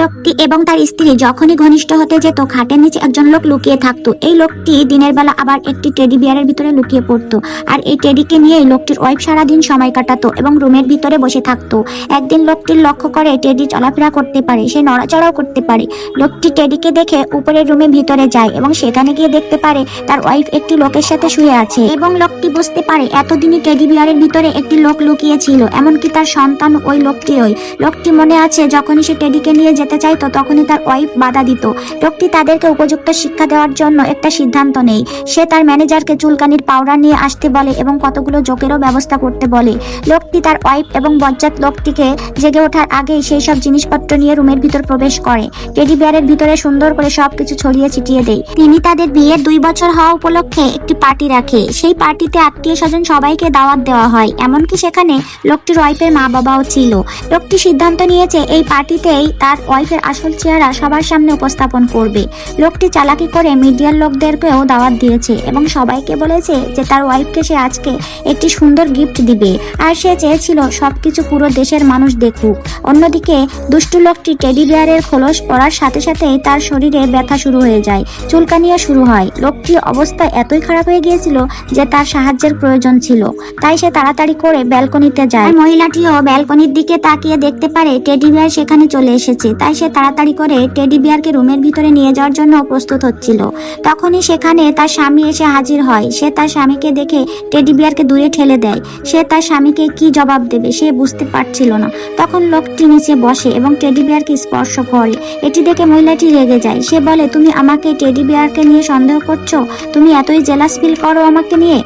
লোকটি এবং তার স্ত্রী যখনই ঘনিষ্ঠ হতে যেত, খাটের নিচে একজন লোক লুকিয়ে থাকতো। এই লোকটি দিনের বেলা আবার একটি টেডি বিয়ারের ভিতরে লুকিয়ে পড়তো আর এই টেডিকে নিয়েই লোকটির ওয়াইফ সারাদিন সময় কাটাতো এবং রুমের ভিতরে বসে থাকতো। একদিন লোকটির লক্ষ্য করে টেডি চলাফেরা করতে পারে, সে নড়াচড়াও করতে পারে। লোকটি টেডিকে দেখে উপরের রুমের ভিতরে যায় এবং সেখানে গিয়ে দেখতে পারে তার ওয়াইফ একটি লোকের সাথে শুয়ে আছে এবং লোকটি বুঝতে পারে এতদিনই টেডি বিয়ারের ভিতরে একটি লোক লুকিয়ে ছিল এমনকি তার সন্তান ওই লোকটিরই। লোকটি মনে আছে, যখনই সে টেডিকে নিয়ে যেতে চাইতো, তখনই তার ওয়াইফ বাধা দিত। লোকটি তাদেরকে উপযুক্ত শিক্ষা দেওয়ার জন্য একটা সিদ্ধান্ত নেই সে তার ম্যানেজারকে চুলকানির পাউডার নিয়ে আসতে বলে এবং কতগুলো জোকেরও ব্যবস্থা করতে বলে। লোকটি তার ওয়াইফ এবং বজ্জাত লোকটিকে জেগে ওঠার আগেই সেই সব জিনিসপত্র নিয়ে রুমের ভিতর প্রবেশ করে। টেডি বিয়ারের ভিতরে সুন্দর করে সবকিছু ছড়িয়ে ছিটিয়ে দেয়। তিনি তাদের বিয়ের দুই বছর হওয়া উপলক্ষে একটি পার্টি রাখে। সেই পার্টিতে আত্মীয় স্বজন সবাইকে দাওয়াত দেওয়া হয়। এমনকি সেখানে লোকটির ওয়াইফের মা বাবাও ছিল। লোকটি সিদ্ধান্ত নিয়েছে, এই পার্টিতেই তার ওয়াইফের আসল চেহারা সবার সামনে উপস্থাপন করবে। লোকটি চালাকি করে মিডিয়ার লোকদেরকেও দাওয়াত দিয়েছে এবং সবাইকে বলেছে যে তার ওয়াইফকে সে আজকে একটি সুন্দর গিফট দিবে। আর সে চেয়েছিল সবকিছু পুরো দেশের মানুষ দেখুক। অন্যদিকে দুষ্টু লোকটি টেডি বিয়ারের খোলস পড়ার সাথে সাথেই তার শরীরে ব্যথা শুরু হয়ে যায়, চুলকানিও শুরু হয়। লোকটির অবস্থা এতই খারাপ হয়ে গিয়েছিল যে তার সাহায্যের প্রয়োজন ছিল। তাই সে তাড়াতাড়ি করে ব্যালকনিতে যায়। মহিলাটিও ব্যালকনির দিকে তাকিয়ে দেখতে পারে টেডি বিয়ার সেখানে চলে এসেছে। তাই সে তাড়াতাড়ি করে টেডি বিয়ারকে রুমের ভিতরে নিয়ে যাওয়ার জন্য প্রস্তুত হচ্ছিল। তখনই সেখানে তার স্বামী এসে হাজির হয়। সে তার স্বামীকে দেখে টেডি বিয়ারকে দূরে ঠেলে দেয়। সে তার স্বামীকে কি জবাব দেবে সে বুঝতে পারছিল না। তখন লোকটি নিচে বসে এবং টেডি বিয়ারকে স্পর্শ করে। এটি দেখে মহিলাটি রেগে যায়। সে বলে, তুমি আমাকে টেডি বিয়ারকে নিয়ে সন্দেহ করছ? তুমি এতই জেলাস ফিল করো আমাকে নিয়ে?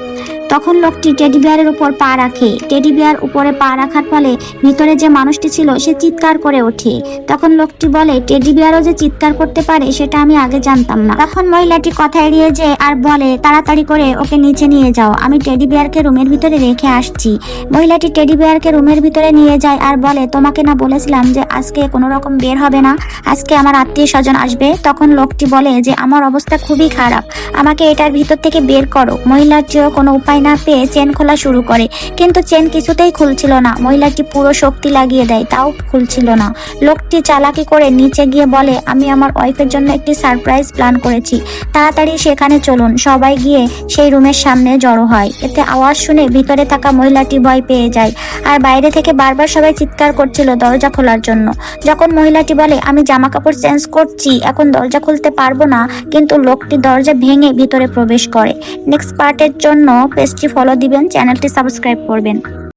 তখন লোকটি টেডি বিয়ারের উপর পা রাখে। টেডি বিয়ার উপরে পা রাখার ফলে ভিতরে যে মানুষটি ছিল, সে চিৎকার করে ওঠে। তখন লোকটি বলে, টেডি বিয়ারও যে চিৎকার করতে পারে, সেটা আমি আগে জানতাম না। তখন মহিলাটি কথা এড়িয়ে যে আর বলে, তাড়াতাড়ি করে ওকে নিচে নিয়ে যাও। আমি টেডি বিয়ারকে রুমের ভিতরে রেখে আসছি। মহিলাটি টেডি বিয়ারকে রুমের ভিতরে নিয়ে যায় আর বলে, তোমাকে না বলেছিলাম যে আজকে কোনো রকম বের হবে না? আজকে আমার আত্মীয় স্বজন আসবে। তখন লোকটি বলে যে, আমার অবস্থা খুবই খারাপ। আমাকে এটার ভিতর থেকে বের করো। মহিলাটিও কোনো উপায় না পেয়ে চেন খোলা শুরু করে। কিন্তু চেন কিছুতেই খুলছিল না। মহিলাটি পুরো শক্তি লাগিয়ে দেয়, তাও খুলছিল না। লোকটি চালাকি করে নিচে গিয়ে বলে, আমি আমার ওয়াইফের জন্য একটি সারপ্রাইজ প্ল্যান করেছি। তাড়াতাড়ি সেখানে চলুন। সবাই গিয়ে সেই রুমের সামনে জড়ো হয়। এতে আওয়াজ শুনে ভিতরে থাকা মহিলাটি ভয় পেয়ে যায়। আর বাইরে থেকে বারবার সবাই চিৎকার করছিল দরজা খোলার জন্য। যখন মহিলাটি বলে, আমি জামা কাপড় চেঞ্জ করছি, এখন দরজা খুলতে পারব না। কিন্তু লোকটি দরজা ভেঙে ভিতরে প্রবেশ করে। নেক্সট পার্টের জন্য পেজটি ফলো দিবেন চ্যানেলটি সাবস্ক্রাইব করবেন।